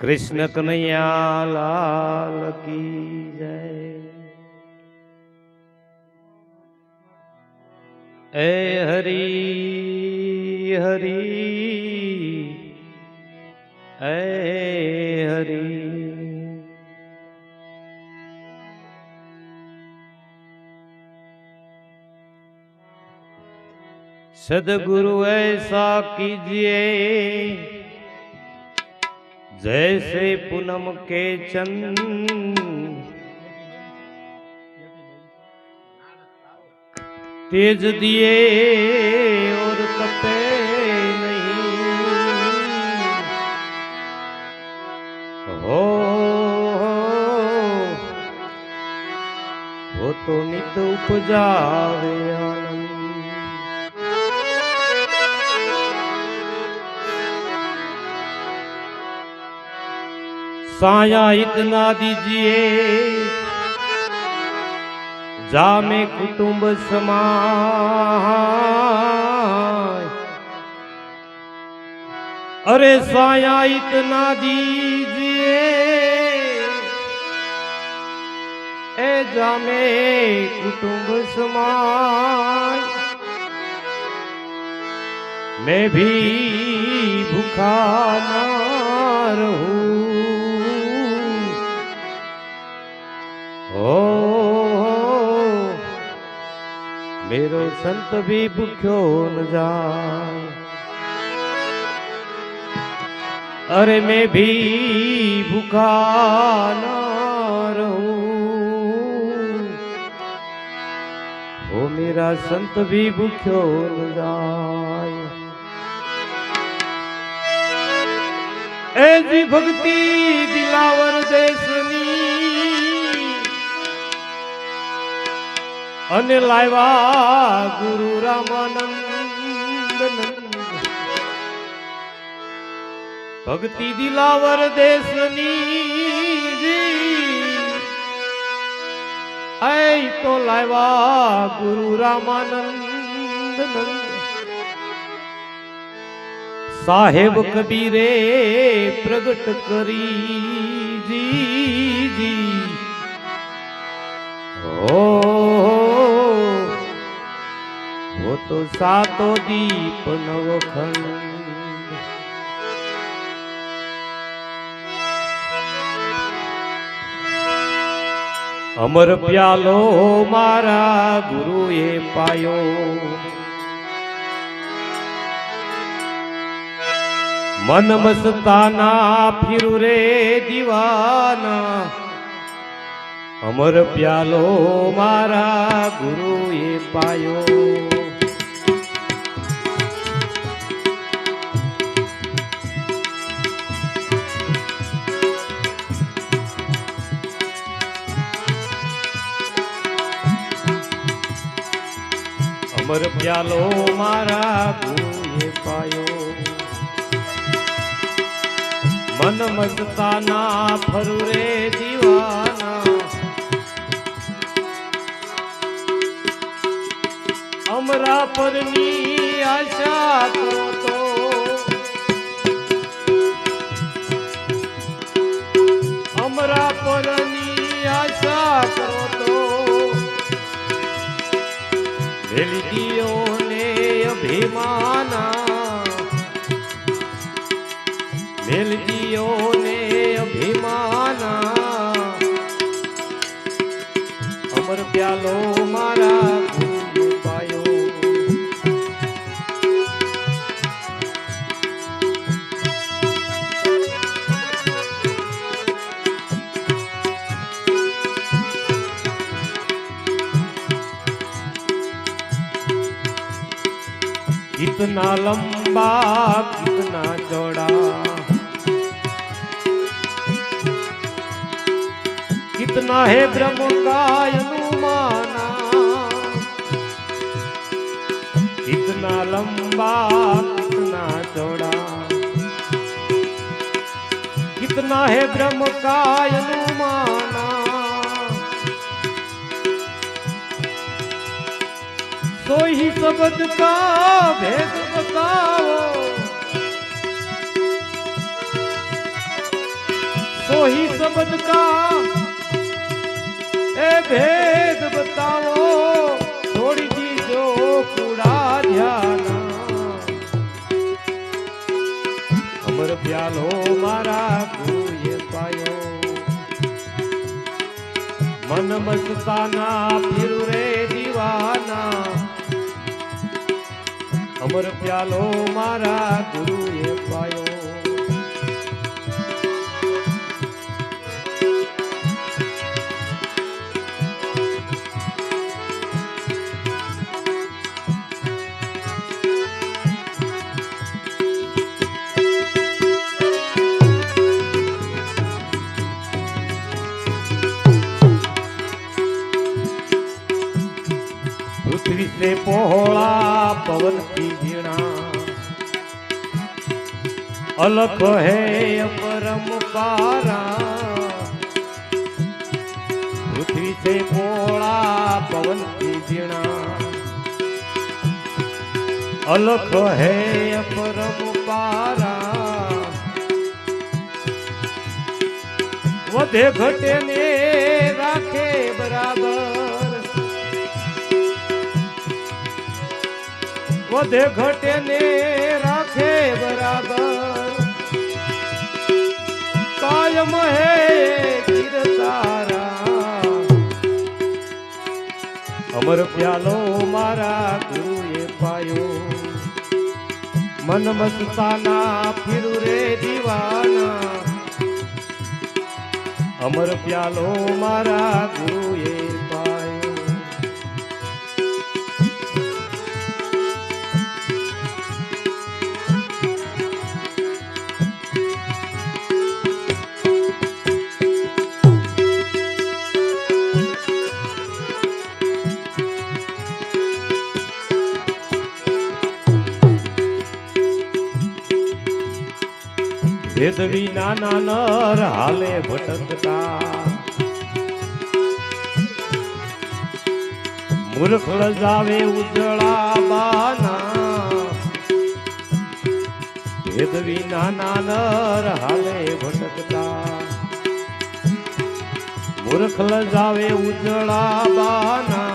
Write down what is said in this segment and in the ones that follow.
કૃષ્ણ કનૈયા લાલ કી જય. એ હરી હરી એ હરી. સદગુરુ એસા કીજીએ जैसे पूनम के चंद। तेज दिए और तपे नहीं। हो तो नित उपजावे। साया इतना दीजिए जा में कुटुंब समाय अरे साया इतना दीजिए ए जा में कुटुंब समाय मैं भी भूखा ना रहूं તેરો સંત ભી ભૂખ્યો ન જાય અરે મેં ભી ભૂખા ન રહું ઓ મેરા સંત ભી ભૂખ્યો ન જાય એ જી ભક્તિ દિલાવર દેશ અને લાવ્યા ગુરુ રામાનંદ ભક્તિ દિલાવર દેશની એ તો લાવ્યા ગુરુ રામાનંદ નંદ સાહેબ કબીરે પ્રગટ કરી જી જી. ઓ તો સાતો દીપ નવ ખંડ. અમર પ્યાલો મારા ગુરુએ પાયો. મન મસ્તાના ફિરુ રે દીવાના. અમર પ્યાલો મારા ગુરુએ પાયો. અમર પ્યાલો મારા ગુરુએ પાયો. મન મસ્તાના ફરુ રે દીવાના. અમરા પરની આશા તો અમરા પરની આશા કરો તો વેલદીઓ ને અભિમાના. વેલદીઓ लंबा कितना चौड़ा। कितना है ब्रह्म का अनुमाना कितना लंबा, कितना चौड़ा। कितना है ब्रह्म का अनुमाना तो ही शब्द का भेद सोही शब्द का ए भेद बताओ थोड़ी जी जो पूरा ध्यान अमर प्यालो मारा ये पायो मन मस्ताना फिर रे दीवाना અમર પ્યાલો મારા ગુરુએ પાયો. પૃથ્વી પહોળા પવન ઝીણા અલખ હે અપરમ પારા। પૃથ્વી છે પોળા પવન ઝીણા અલખ હે અપરમ પારા। વધે ઘટે ને વધે ઘટે ને રાખે બરાબર. કાયમ હે તારા. અમર પ્યાલો મારા ગુરુએ પાયો. મન મસ્તાના ફિરુ રે દીવાના. અમર પ્યાલો મારા ગુરુએ વેદ વિના ના નર હાલે ભટકતા. મૂર્ખ લજાવે ઉજળા બાના. વેદ વિના ના નર હાલે ભટકતા. મૂર્ખ લજાવે ઉજળા બાના.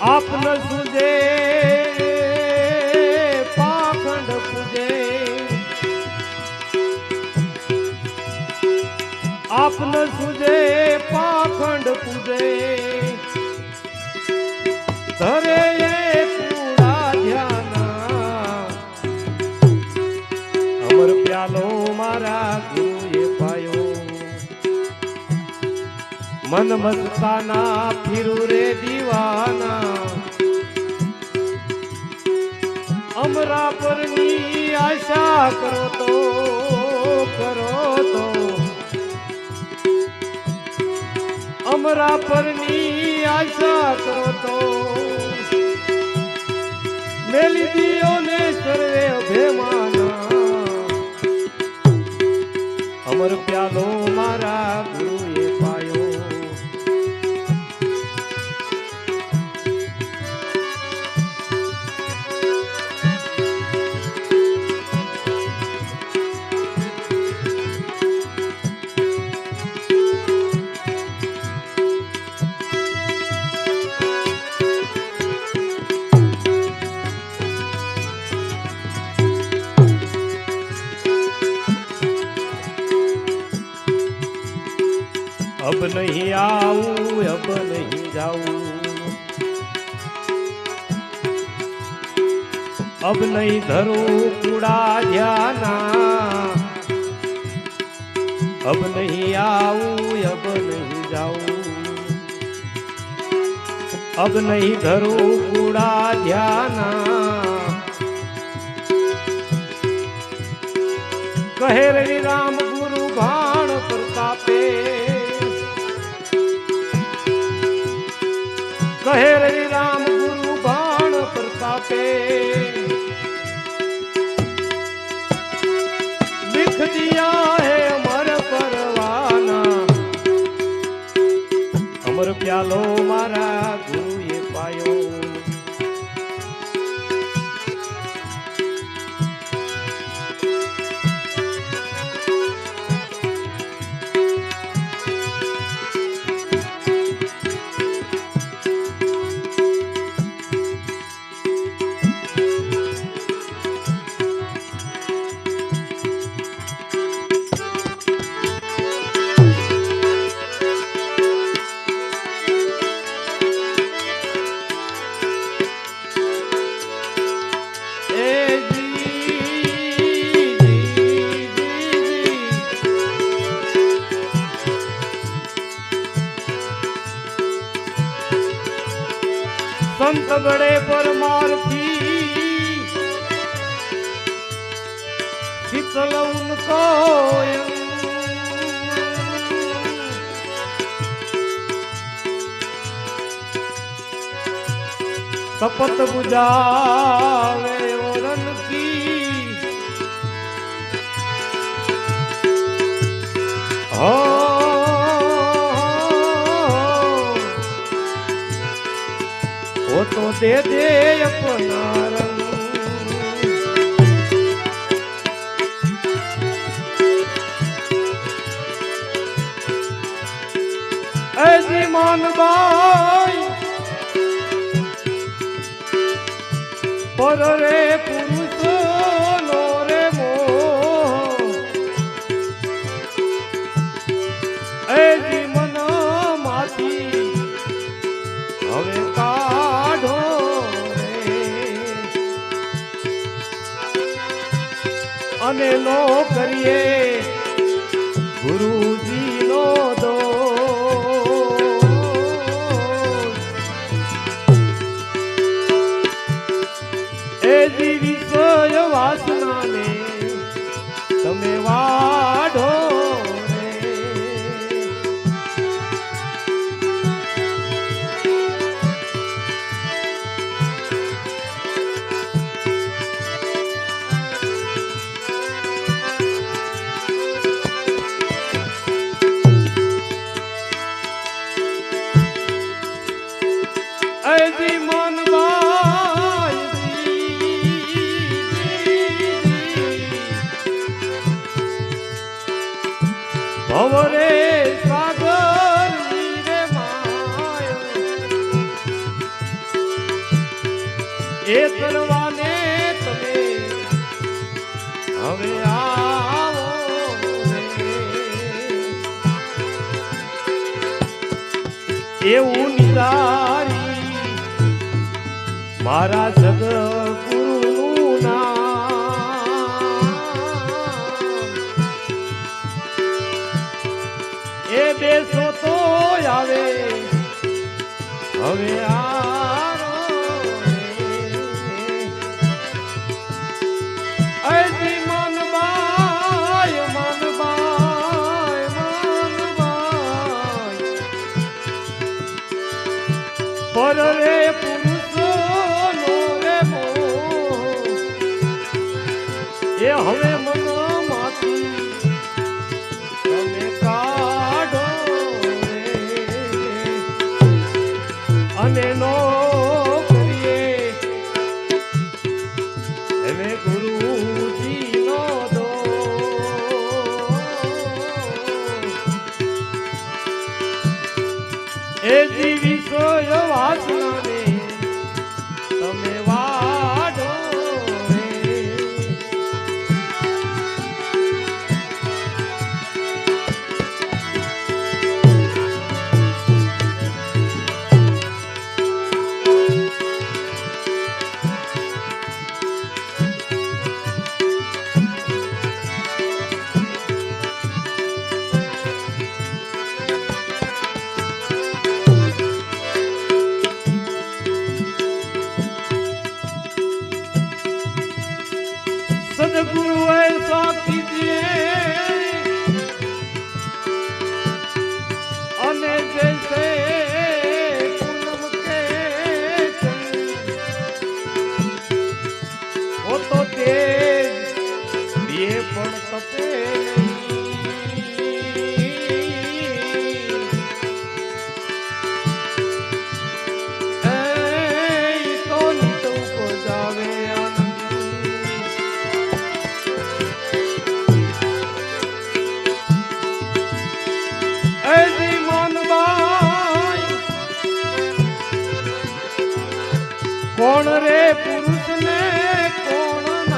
આપન સુજે આપન સુજે, પાખંડ પૂજે. ધરે એ કુડા ધ્યાના. અમર પ્યાલો મારા ગુરુએ પાયો. મન મસ્તાના ફિરુ રે દીવાના. અમરા પરની આશા કરો તો કરો તો અમરા પરની આશા કરો તો મેલી દિયો ને સર્વે અભિમાના. અમર પ્યાલો મારા ગુરુએ નહીં આવું અબ નહીં જાવું. અબ નહીં ધરું કુડા ધ્યાના. અબ નહીં આવું અબ નહીં જાવું. અબ નહીં ધરું કુડા ધ્યાના. કહેર રામ ગુરુ ભાણ પ્રતાપે કહે રે રામ ગુરુ ભાણ પ્રતાપે लिख दिया है अमर परवाना અમર પ્યાલો મારા ગુરુએ પાયો શીતલ તપત બુજાવે ઓરન કી હો ઓ તો દે દે અપના રંગ એજી માનબાઈ પર રે પુરુષ નો રે મો એજી મન માથી હવે કાઢો અને નો કરીએ ભવરે એ કરવાને તમે હવે આવો એવું નિધારી મારા સદગુરુનું હવે એ જીવી સોય વાસનાને સદગુરુ એસા કીજીએ કોણ રે પુરુષ ને કોણ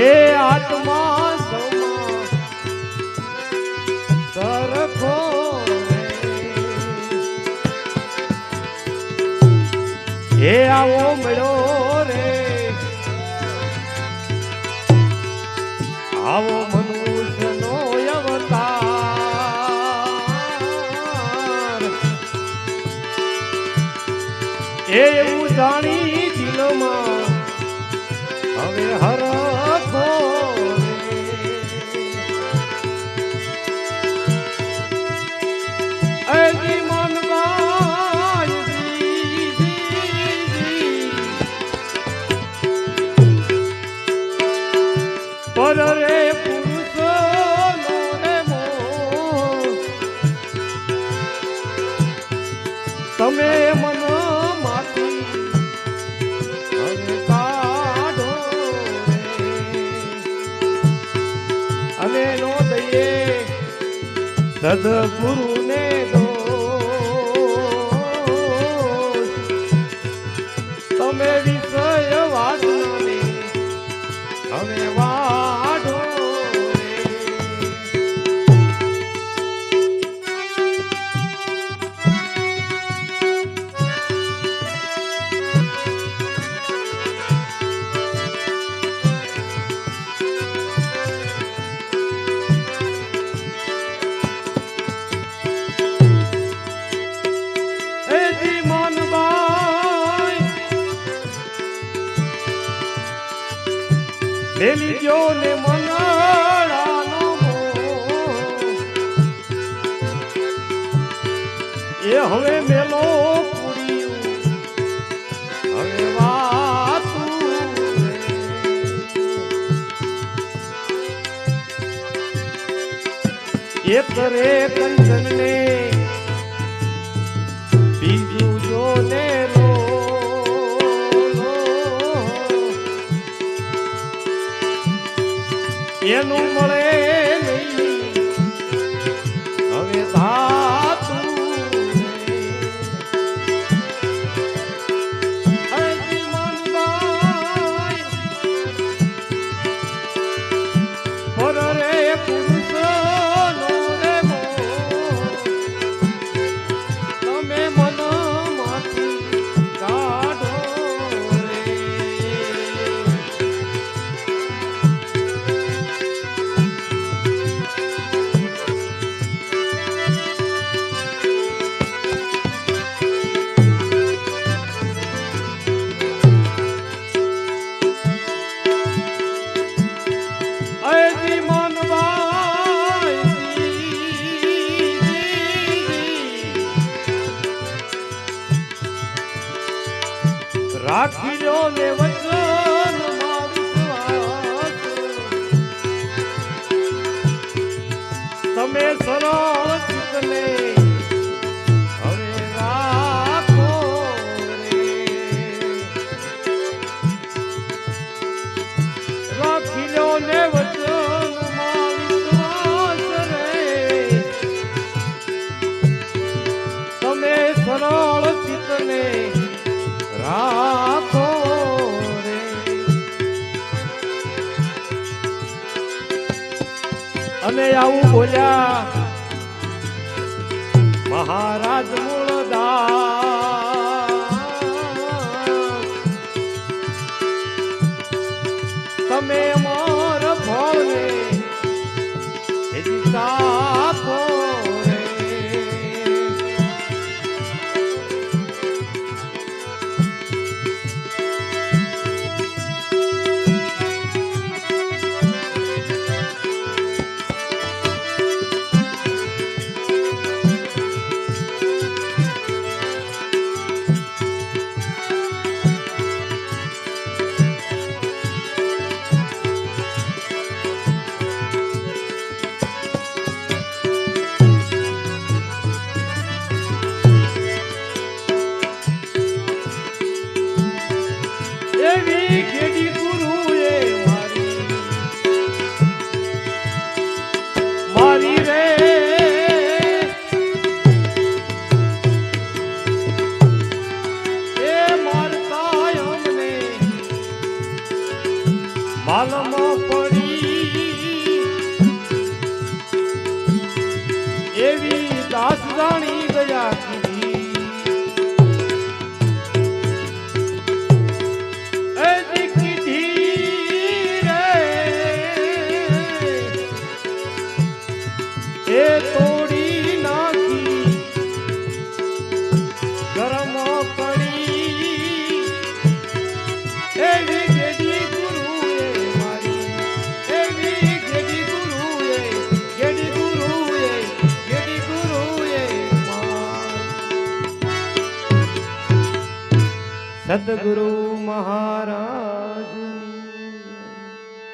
એ આત્મા એ આવો મળ્યો குரு હવે મેલો હવે એતરે કંચનને બીજું જોને લો એનું મળે રાખી લો મે તમે સરળ અને આવું બોલ્યા મહારાજ મૂળદા